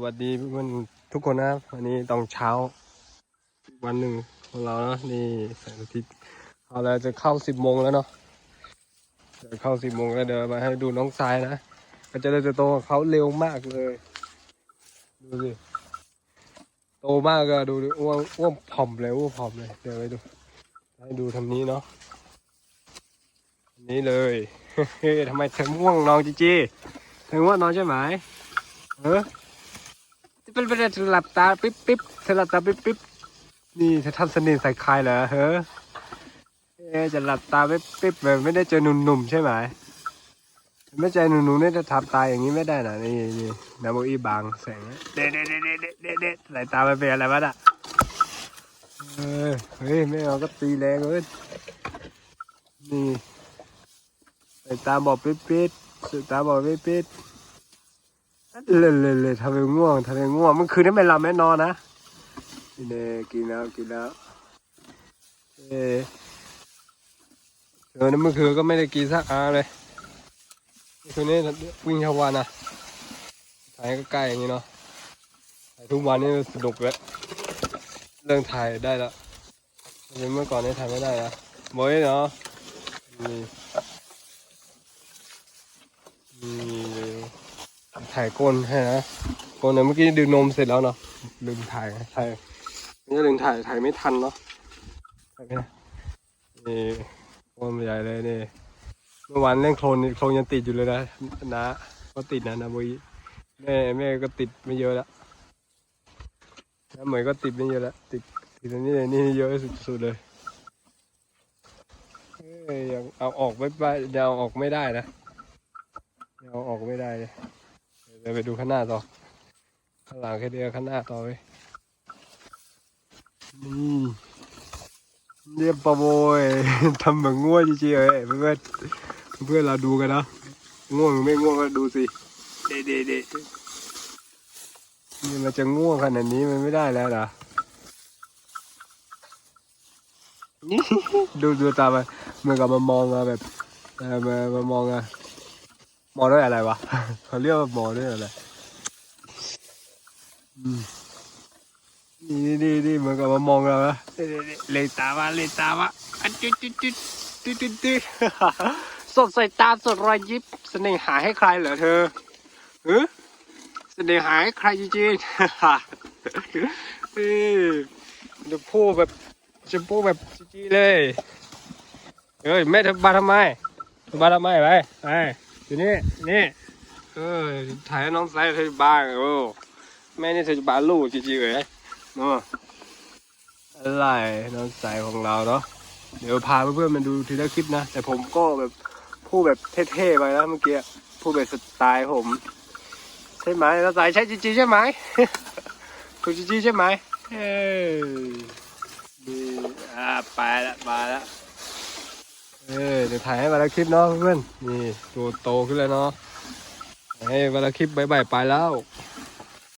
สวัสดีเพื่อนทุกคนนะครับวันนี้ตอนเช้า วันหนึ่งของเราเนาะนี่แสงอาทิตย์เอาแล้วจะเข้าสิบโมงแล้วเนาะจะเข้าสิบโมงแล้วเดี๋ยวมาให้ดูน้องทรายนะก็จะได้จะโตเขาเร็วมากเลย ดูสิโตมากอะดูดิอ้วนอ้วนผอมเลยอ้วนผอมเลยเดี๋ยวไปดู ให้ดูทำนี้เนาะนนี้เลยทำไมเธอง่วงนอนจีจีเธอง่วงนอนใช่ไหมเออ เป็นไปได้เธอหลับตาปิ๊บปิ๊บเธอหลับตาปิ๊บปิ๊บนี่เธอทำเสน่ห์ใส่ใครเหรอเฮ้อเอจะหลับตาปิ๊บปิ๊บแบบไม่ได้เจอหนุ่มๆใช่ไหมไม่เจอหนุ่มๆเนี่ยจะทับตาอย่างนี้ไม่ได้นะนี่นี่นาโบอีบางแสงเด็ดเด็ดเด็ดเด็ดเด็ดเด็ดสายตาไปเป็นอะไรวะน่ะเออเฮ้ยไม่เอาก็ตีแรงเลยนี่สายตาบอกปิ๊บปิ๊บสายตาบอกปิ๊บปิ๊บ เลยเลยเลยทำเป็นง่วงทำเป็นง่วงเมื่อคืนนี้ไม่หลับไม่นอนนะนี่เน่กินแล้วกินแล้วเออเออเมื่อคืนก็ไม่ได้กินสักอาเลยเมื่อคืนนี้วิ่งทั้งวันนะถ่ายก็ใกล้อย่างนี้เนาะถ่ายทุกวันนี่สนุกแล้วเรื่องถ่ายได้แล้วเมื่อก่อนนี่ถ่ายไม่ได้นะบอยเนาะนี่นี่ ถ่ายก้นให้นะก้นเนี่ยเมื่อกี้ดื่มนมเสร็จแล้วเนาะลืมถ่ายถ่ายไม่ใช่ลืมถ่ายถ่ายไม่ทันเนาะถ่ายไม่ได้นี่ก้นใหญ่เลยนี่เมื่อวานเล่นโคลนโคลนยังติดอยู่เลยนะนะก็ติดนะนะบุยแม่แม่ก็ติดไม่เยอะแล้วน้าเหมยก็ติดไม่เยอะแล้วติดติดอันนี้เลยนี่เยอะสุดๆเลยเอ้ยยังเอาออกไม่ไปยังเอาออกไม่ได้นะยังเอาออกไม่ได้เลย เดี๋ยวไปดูข้างหน้าต่อ ข้างหลังแค่เดียวข้างหน้าต่อไปนี่เรียบประโวยทำเหมือนง่วงจริงๆเลยเพื่อนๆเพื่อนเราดูกันนะง่วงหรือไม่ง่วงก็ดูสิเด็ดเด็ดเด็ดนี่มันจะง่วงขนาดนี้มันไม่ได้แล้วนะนี่ดูดูตามมันเหมือนกับมันมองมาแบบเออมามามองอะ มองด้วยอะไรวะเขาเรียกว่ามองด้วยอะไรนี่นี่นี่เหมือนกับมามองเราอะเลยตามมาเลยตามาอันจุดจุดจุดจุดจุดจุดสดใสตาสดรอยยิ้มเสน่หาให้ใครเหรอเธอเออเสน่หาให้ใครจริงๆเออจะพูดแบบจะพูดแบบจริงๆเลยเฮ้ยแม่ทำบาทำไมทำบาทำไมไปไป อยู่นี่นี่เออถ่ายให้น้องไซส์เธอบ้างโอ้แม่นี่เธอจะบ้าลูกจริงๆเลยเนาะอะไรน้องไซส์ของเราเนาะเดี๋ยวพาเพื่อนๆมาดูทีละคลิปนะ แต่ผมก็แบบพูดแบบเท่ๆไปแล้วเมื่อกี้พูดแบบสไตล์ผม ใช่ไหมน้องไซส์ใช่จริงๆใช่ไหมถูกจริงๆใช่ไหมเออนี่อ่าไปละไปละ เออเดี๋ยวถ่ายให้วันละคลิปเนาะเพื่อนนี่ตัวโตขึ้นแล้วเนาะให้วันละคลิปใบใบไปแล้ว